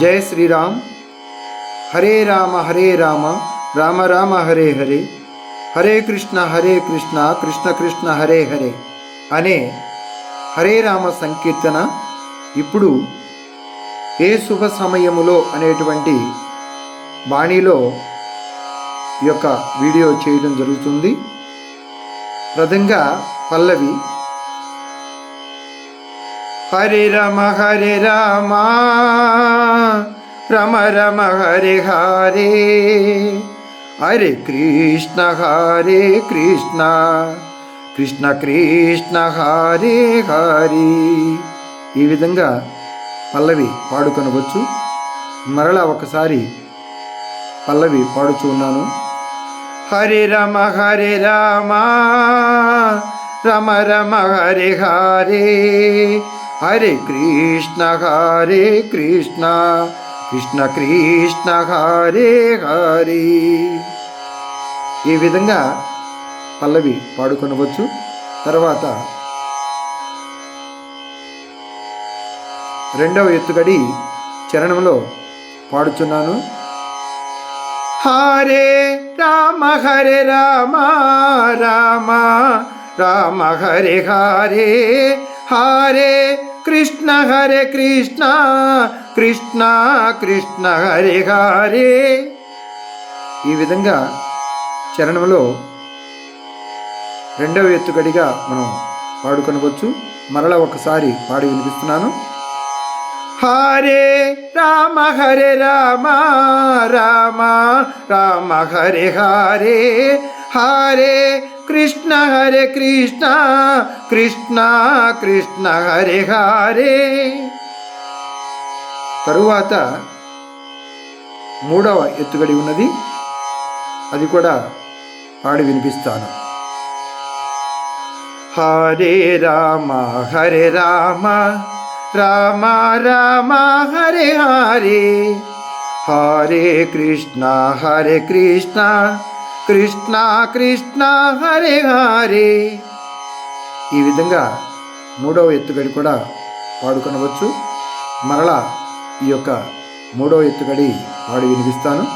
జయ శ్రీరామ్. హరే రామ హరే రామ రామ రామ హరే హరే. హరే కృష్ణ హరే కృష్ణ కృష్ణ కృష్ణ హరే హరే. అనే హరే రామ సంకీర్తన ఇప్పుడు ఏ శుభ సమయములో అనేటువంటి బాణీలో ఈ యొక్క వీడియో చేయడం జరుగుతుంది. ప్రథంగా పల్లవి హరి రమ హరి రామ రమ రమ హరి హరే. హరే కృష్ణ హరే కృష్ణ కృష్ణ కృష్ణ హరే హరి. ఈ విధంగా పల్లవి పాడుకొనవచ్చు. మరలా ఒకసారి పల్లవి పాడుచూ ఉన్నాను. హరి రమ హరి రామ రమ రమ హరి హరే. హరే కృష్ణ హరే కృష్ణ కృష్ణ కృష్ణ హరే హరి. ఈ విధంగా పల్లవి పాడుకొనవచ్చు. తర్వాత రెండవ ఎత్తుగడి చరణంలో పాడుచున్నాను. హరే రామ హరే రామ రామ రామ హరే హరే. హరే కృష్ణ హరే కృష్ణ కృష్ణ కృష్ణ హరే హరే. ఈ విధంగా చరణంలో రెండవ ఎత్తుగడిగా మనం పాడుకొనవచ్చు. మరలా ఒకసారి పాడి వినిపిస్తున్నాను. హరే రామ హరే రామ రామ రామ హరే హరే. హరే కృష్ణ హరే కృష్ణ కృష్ణ కృష్ణ హరే హరే. తరువాత మూడవ ఎత్తుగడి ఉన్నది. అది కూడా పాడి వినిపిస్తాను. హరే రామ హరే రామ రామ రామ హరే హరే. హరే కృష్ణ హరే కృష్ణ. కృష్ణ కృష్ణ హరే హరే. ఈ విధంగా మూడవ ఎత్తుగడి కూడా పాడుకొనవచ్చు. మరలా ఈ యొక్క మూడవ ఎత్తుగడి పాడి వినిపిస్తాను.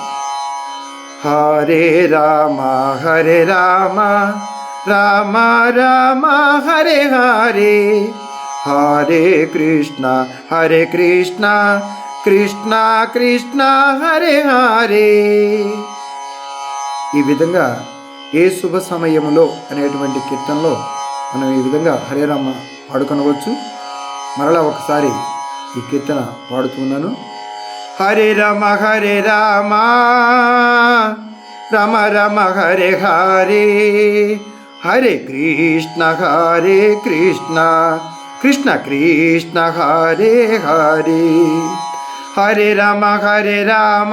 హరే రామ హరే రామ రామ రామ హరే హరే. హరే కృష్ణ హరే కృష్ణ కృష్ణ కృష్ణ హరే హరే. ఈ విధంగా ఏ శుభ సమయంలో అనేటువంటి కీర్తనలో మనం ఈ విధంగా హరేరామ పాడుకొనవచ్చు. మరలా ఒకసారి ఈ కీర్తన పాడుతున్నాను హరే రమ హరే రామ రమ రమ హరే హరే హరే కృష్ణ హరే కృష్ణ కృష్ణ కృష్ణ హరే హరే హరే రమ హరే రామ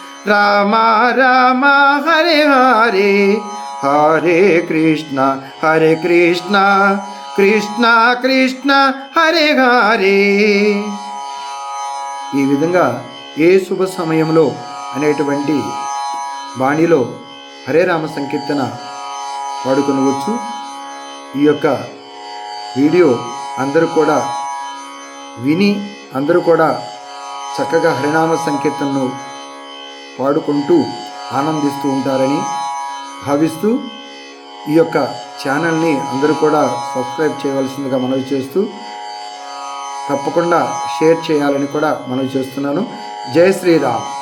రామ రామ హరే హరే హరే కృష్ణ హరే కృష్ణ కృష్ణ కృష్ణ హరే హరే. ఈ విధంగా ఏ శుభ సమయంలో అనేటువంటి బాణిలో హరే రామ సంకీర్తన వాడుకొనవచ్చు ఈ యొక్క వీడియో అందరూ కూడా విని అందరూ కూడా చక్కగా హరినామ సంకీర్తనను పాడుకుంటూ ఆనందిస్తూ ఉంటారని భావిస్తూ ఈ యొక్క ఛానల్ని అందరూ కూడా సబ్స్క్రైబ్ చేయవలసిందిగా మనవి చేస్తూ తప్పకుండా షేర్ చేయాలని కూడా మనవి చేస్తున్నాను. జై శ్రీరామ్.